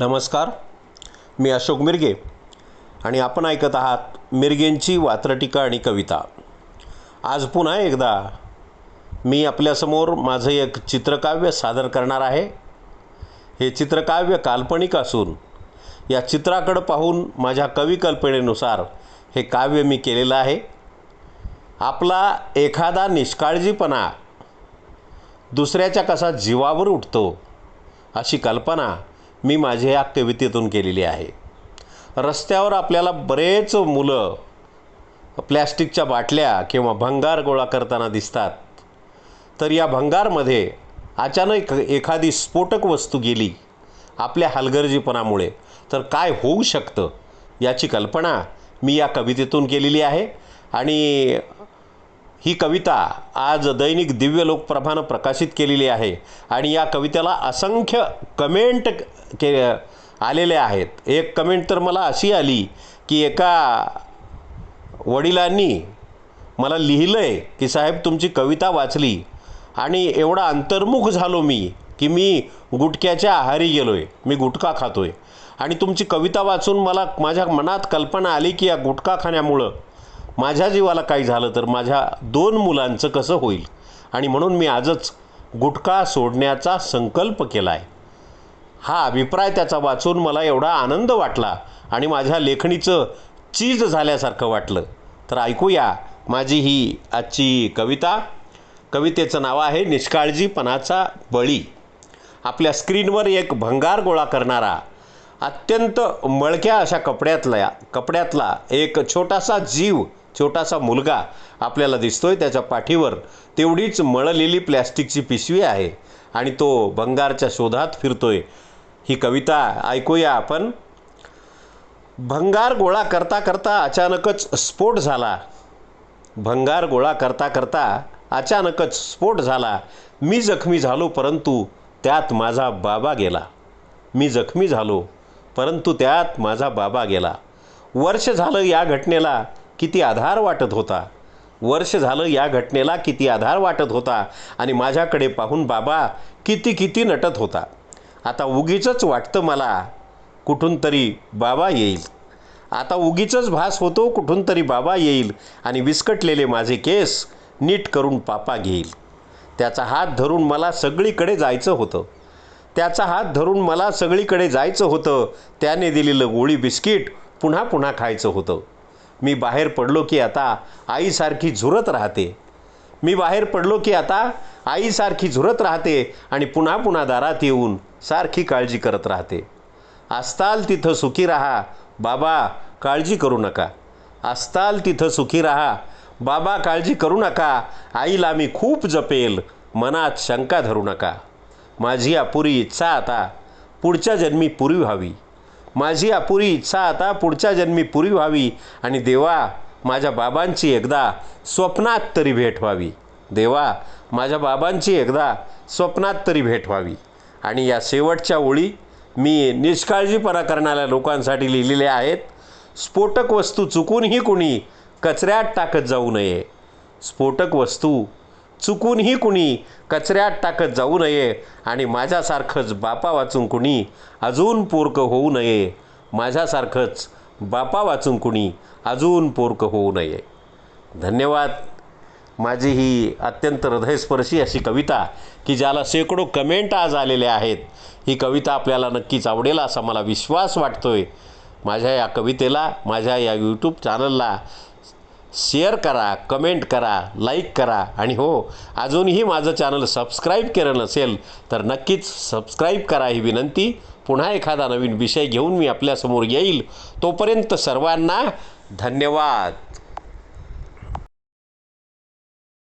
नमस्कार. मी अशोक मिरगे आणि आपण ऐकत आहात मिरगेंची वात्रटिका आणि कविता. आज पुन्हा एकदा मी आपल्यासमोर माझं एक चित्रकाव्य सादर करणार आहे. हे चित्रकाव्य काल्पनिक असून या चित्राकडं पाहून माझ्या कविकल्पनेनुसार हे काव्य मी केलेलं आहे. आपला एखादा निष्काळजीपणा दुसऱ्याच्या कसा जीवावर उठतो अशी कल्पना मी माझ्या या कवितेतून केलेली आहे. रस्त्यावर आपल्याला बरेच मुलं प्लॅस्टिकच्या बाटल्या किंवा भंगार गोळा करताना दिसतात. तर या भंगारमध्ये अचानक एखादी स्फोटक वस्तू गेली आपल्या हलगर्जीपणामुळे. तर काय होऊ शकतं याची कल्पना मी या कवितेतून केलेली आहे आणि ही कविता आज दैनिक दिव्य लोकप्रभानं प्रकाशित केलेली आहे आणि या कवितेला असंख्य कमेंट के आलेले आहेत. एक कमेंट तर मला अशी आली की एका वडिलांनी मला लिहिलं आहे की साहेब तुमची कविता वाचली आणि एवढा अंतर्मुख झालो मी की मी गुटख्याच्या आहारी गेलो आहे मी गुटखा खातो आहे आणि तुमची कविता वाचून मला माझ्या मनात कल्पना आली की या गुटखा खाण्यामुळं माझ्या जीवाला काही झालं तर माझ्या दोन मुलांचं कसं होईल? आणि म्हणून मी आजच गुटखा सोडण्याचा संकल्प केला आहे हा अभिप्राय त्याचा वाचून मला एवढा आनंद वाटला आणि माझ्या लेखणीचं चीज झाल्यासारखं वाटलं. तर ऐकूया माझी ही आजची कविता. कवितेचं नाव आहे निष्काळजीपणाचा बळी. आपल्या स्क्रीनवर एक भंगार गोळा करणारा अत्यंत मळक्या अशा कपड्यातला कपड्यातला एक छोटासा जीव छोटासा मुलगा आपल्याला दिसतोय त्याच्या पाठीवर तेवढीच मळलेली प्लॅस्टिकची पिशवी आहे आणि तो भंगारच्या शोधात फिरतोय. ही कविता ऐकूया आपण. भंगार गोळा करता करता अचानकच स्फोट झाला. भंगार गोळा करता करता अचानकच स्फोट झाला. मी जखमी झालो परंतु त्यात माझा बाबा गेला. मी जखमी झालो परंतु त्यात माझा बाबा गेला. वर्ष झालं या घटनेला किती आधार वाटत होता? वर्ष झालं या घटनेला किती आधार वाटत होता? आणि माझ्याकडे पाहून बाबा किती किती नटत होता. आता उगीचंच वाटतं मला कुठून तरी बाबा येईल. आता उगीचंच भास होतो कुठून तरी बाबा येईल आणि विस्कटलेले माझे केस नीट करून पापा घेईल. त्याचा हात धरून मला सगळीकडे जायचं होतं. त्याचा हात धरून मला सगळीकडे जायचं होतं. त्याने दिलेलं गोळी बिस्किट पुन्हा पुन्हा खायचं होतं. मी बाहेर पडलो की आता आईसारखी झुरत राहते. मी बाहेर पडलो की आता आईसारखी झुरत राहते आणि पुन्हा पुन्हा दारात येऊन सारखी काळजी करत राहते. असताल तिथं सुखी राहा. बाबा काळजी करू नका. असताल तिथं सुखी राहा. बाबा काळजी करू नका. आईला मी खूप जपेल. मनात शंका धरू नका. माझी अपुरी इच्छा आता पुढच्या जन्मी पुरी व्हावी. माझी अपुरी इच्छा आता पुढच्या जन्मी पुरी व्हावी आणि देवा माझ्या बाबांची एकदा स्वप्नात तरी भेट व्हावी. देवा माझ्या बाबांची एकदा स्वप्नात तरी भेट व्हावी. आणि या शेवटच्या ओळी मी निष्काळजीपणा करणाऱ्या लोकांसाठी लिहिलेल्या आहेत. स्फोटक वस्तू चुकूनही कुणी कचऱ्यात टाकत जाऊ नये. स्फोटक वस्तू चुकूनही कुणी कचऱ्यात टाकत जाऊ नये आणि माझ्यासारखंच बापा वाचून कुणी अजून पोरकं होऊ नये. माझ्यासारखंच बापा वाचून कुणी अजून पोरकं होऊ नये. धन्यवाद. माझी ही अत्यंत हृदयस्पर्शी अशी कविता की ज्याला शेकडो कमेंट आज आलेल्या आहेत. ही कविता आपल्याला नक्कीच आवडेल असा मला विश्वास वाटतोय. माझ्या या कवितेला माझ्या या यूट्यूब चॅनलला शेअर करा कमेंट करा लाईक करा आणि हो अजूनही माझं चॅनल सबस्क्राईब केलं नसेल तर नक्कीच सबस्क्राईब करा ही विनंती. पुन्हा एखादा नवीन विषय घेऊन मी आपल्यासमोर येईल. तोपर्यंत सर्वांना धन्यवाद.